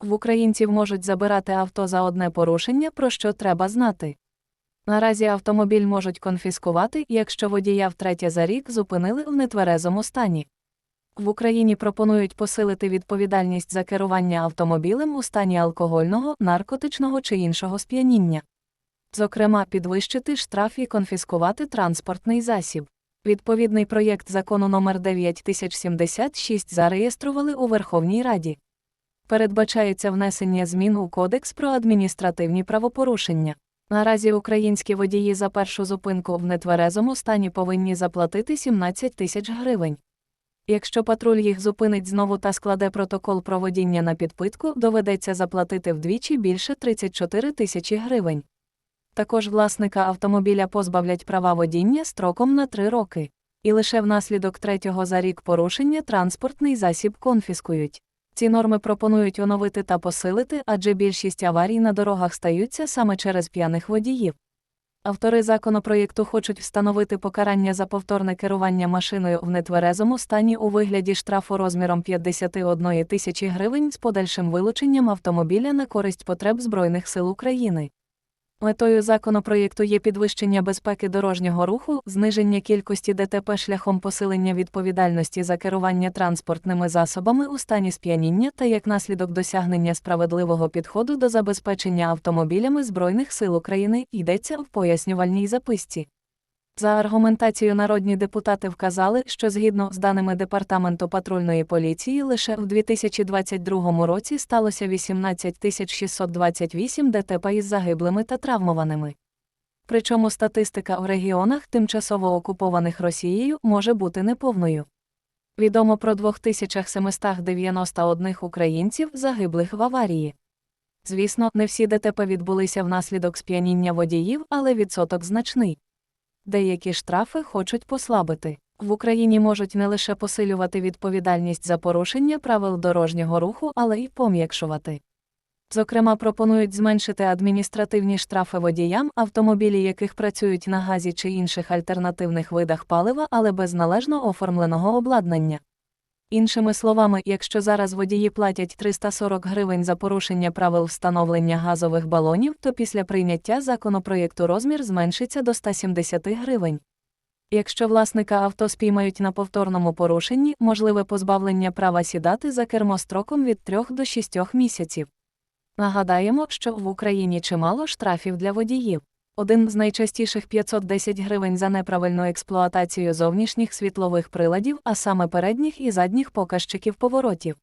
В українців можуть забирати авто за одне порушення, про що треба знати. Наразі автомобіль можуть конфіскувати, якщо водія втретє за рік зупинили в нетверезому стані. В Україні пропонують посилити відповідальність за керування автомобілем у стані алкогольного, наркотичного чи іншого сп'яніння. Зокрема, підвищити штраф і конфіскувати транспортний засіб. Відповідний проєкт закону номер 9076 зареєстрували у Верховній Раді. Передбачається внесення змін у Кодекс про адміністративні правопорушення. Наразі українські водії за першу зупинку в нетверезому стані повинні заплатити 17 тисяч гривень. Якщо патруль їх зупинить знову та складе протокол про водіння на підпитку, доведеться заплатити вдвічі більше 34 тисячі гривень. Також власника автомобіля позбавлять права водіння строком на 3 роки. І лише внаслідок третього за рік порушення транспортний засіб конфіскують. Ці норми пропонують оновити та посилити, адже більшість аварій на дорогах стаються саме через п'яних водіїв. Автори законопроєкту хочуть встановити покарання за повторне керування машиною в нетверезому стані у вигляді штрафу розміром 51 тисячі гривень з подальшим вилученням автомобіля на користь потреб Збройних сил України. Метою законопроєкту є підвищення безпеки дорожнього руху, зниження кількості ДТП шляхом посилення відповідальності за керування транспортними засобами у стані сп'яніння та як наслідок досягнення справедливого підходу до забезпечення автомобілями Збройних сил України йдеться в пояснювальній записці. За аргументацією народні депутати вказали, що згідно з даними Департаменту патрульної поліції лише в 2022 році сталося 18 628 ДТП із загиблими та травмованими. Причому статистика в регіонах, тимчасово окупованих Росією, може бути неповною. Відомо про 2791 українців, загиблих в аварії. Звісно, не всі ДТП відбулися внаслідок сп'яніння водіїв, але відсоток значний. Деякі штрафи хочуть послабити. В Україні можуть не лише посилювати відповідальність за порушення правил дорожнього руху, але й пом'якшувати. Зокрема, пропонують зменшити адміністративні штрафи водіям, автомобілі яких працюють на газі чи інших альтернативних видах палива, але без належно оформленого обладнання. Іншими словами, якщо зараз водії платять 340 гривень за порушення правил встановлення газових балонів, то після прийняття законопроєкту розмір зменшиться до 170 гривень. Якщо власника авто спіймають на повторному порушенні, можливе позбавлення права сідати за кермо строком від 3 до 6 місяців. Нагадаємо, що в Україні чимало штрафів для водіїв. Один з найчастіших 510 гривень за неправильну експлуатацію зовнішніх світлових приладів, а саме передніх і задніх показчиків поворотів.